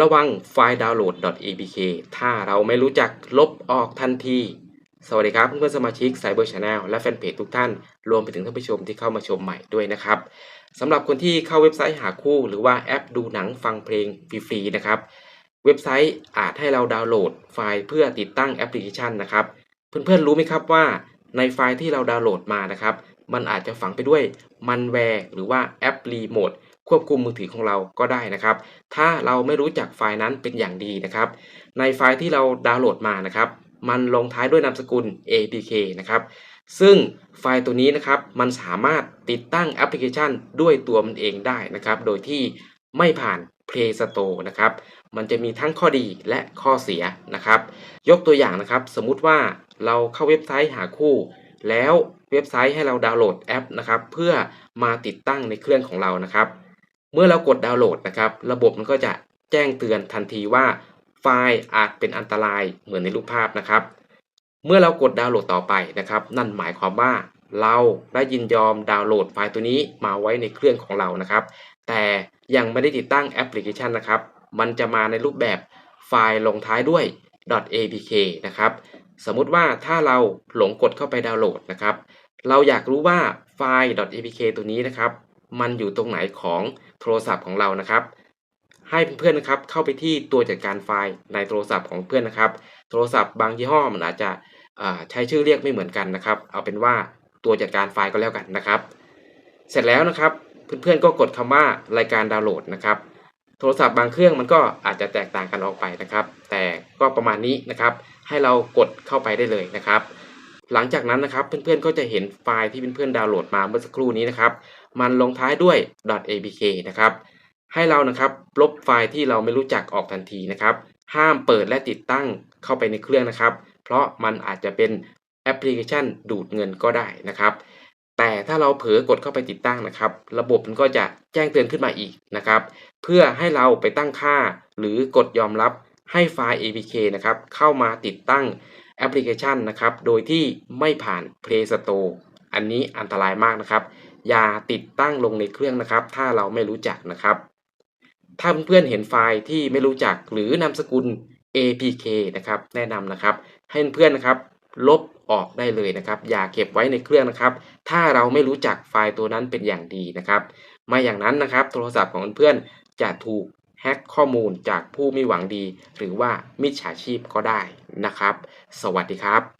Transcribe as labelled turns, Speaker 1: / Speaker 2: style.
Speaker 1: ระวังไฟล์ download.apk ถ้าเราไม่รู้จักลบออกทันที สวัสดีครับเพื่อนสมาชิก Cyber Channel และแฟนเพจทุกท่าน รวมไปถึงท่านผู้ชมที่เข้ามาชมใหม่ด้วยนะครับสำหรับคนที่เข้าเว็บไซต์หาคู่ หรือว่าแอปดูหนังฟังเพลงฟรีๆนะครับเว็บไซต์อาจให้เราดาวน์โหลดไฟล์เพื่อติดตั้งแอปพลิเคชันนะครับ เพื่อนๆรู้ไหมครับว่าในไฟล์ที่เราดาวน์โหลดมานะครับ มันอาจจะฝังไปด้วยมันแวร์หรือว่าแอปรีโมทควบคุมมือถือของเราก็ได้นะครับ ถ้าเราไม่รู้จักไฟล์นั้นเป็นอย่างดีนะครับ ในไฟล์ที่เราดาวน์โหลดมานะครับ มันลงท้ายด้วยนามสกุล apk นะครับ ซึ่งไฟล์ตัวนี้นะครับ มันสามารถติดตั้งแอปพลิเคชันด้วยตัวมันเองได้นะครับ โดยที่ไม่ผ่าน Play Store นะครับ มันจะมีทั้งข้อดีและข้อเสียนะครับ ยกตัวอย่างนะครับ สมมุติว่าเราเข้าเว็บไซต์หาคู่ แล้วเว็บไซต์ให้เราดาวน์โหลดแอปนะครับเพื่อมาติดตั้งในเครื่องของเรานะครับ เมื่อเรากดดาวน์โหลดนะครับ ระบบมันก็จะแจ้งเตือนทันทีว่า ไฟล์อาจเป็นอันตรายเหมือนในรูปภาพนะครับ เมื่อเรากดดาวน์โหลดต่อไปนะครับ นั่นหมายความว่าเราได้ยินยอมดาวน์โหลดไฟล์ตัวนี้มาไว้ในเครื่องของเรานะครับ แต่ยังไม่ได้ติดตั้งแอปพลิเคชันนะครับ มันจะมาในรูปแบบไฟล์ลงท้ายด้วย .apk นะครับ สมมุติว่าถ้าเราหลงกดเข้าไปดาวน์โหลดนะครับ เราอยากรู้ว่าไฟล์ .apk ตัวนี้นะครับ มันอยู่ตรงไหนของโทรศัพท์ของเรานะครับ ให้เพื่อนๆนะครับเข้าไปที่ตัวจัดการไฟล์ในโทรศัพท์ของเพื่อนนะครับ โทรศัพท์บางยี่ห้อมันอาจจะใช้ชื่อเรียกไม่เหมือนกันนะครับ เอาเป็นว่าตัวจัดการไฟล์ก็แล้วกันนะครับ เสร็จแล้วนะครับเพื่อนๆก็กดคำว่ารายการดาวน์โหลดนะครับ โทรศัพท์บางเครื่องมันก็อาจจะแตกต่างกันออกไปนะครับ แต่ก็ประมาณนี้นะครับ ให้เรากดเข้าไปได้เลยนะครับ หลังจากนั้นนะครับเพื่อนๆก็จะเห็นไฟล์ที่เพื่อนๆดาวน์โหลดมาเมื่อสักครู่นี้นะครับ มันลงท้ายด้วย .apk นะครับ ให้เรานะครับลบไฟล์ที่เราไม่รู้จักออกทันทีนะครับ ห้ามเปิดและติดตั้งเข้าไปในเครื่องนะครับ เพราะมันอาจจะเป็นแอปพลิเคชันดูดเงินก็ได้นะครับ แต่ถ้าเราเผลอกดเข้าไปติดตั้งนะครับ ระบบมันก็จะแจ้งเตือนขึ้นมาอีกนะครับ เพื่อให้เราไปตั้งค่าหรือกดยอมรับ ให้ไฟล์ apk นะครับเข้ามาติดตั้งแอปพลิเคชันนะครับ โดยที่ไม่ผ่าน Play Store อันนี้อันตรายมากนะครับ อย่าติดตั้งลงในเครื่องนะครับ ถ้าเราไม่รู้จักนะครับ ถ้าเพื่อนเห็นไฟล์ที่ไม่รู้จักหรือนามสกุล apk นะครับ แนะนำนะครับ ให้เพื่อนนะครับ ลบออกได้เลยนะครับ อย่าเก็บไว้ในเครื่องนะครับ ถ้าเราไม่รู้จักไฟล์ตัวนั้นเป็นอย่างดีนะครับ ไม่อย่างนั้นนะครับ โทรศัพท์ของเพื่อนจะถูก แฮ็กข้อมูลจากผู้ไม่หวังดี หรือว่ามิจฉาชีพก็ได้นะครับ สวัสดีครับ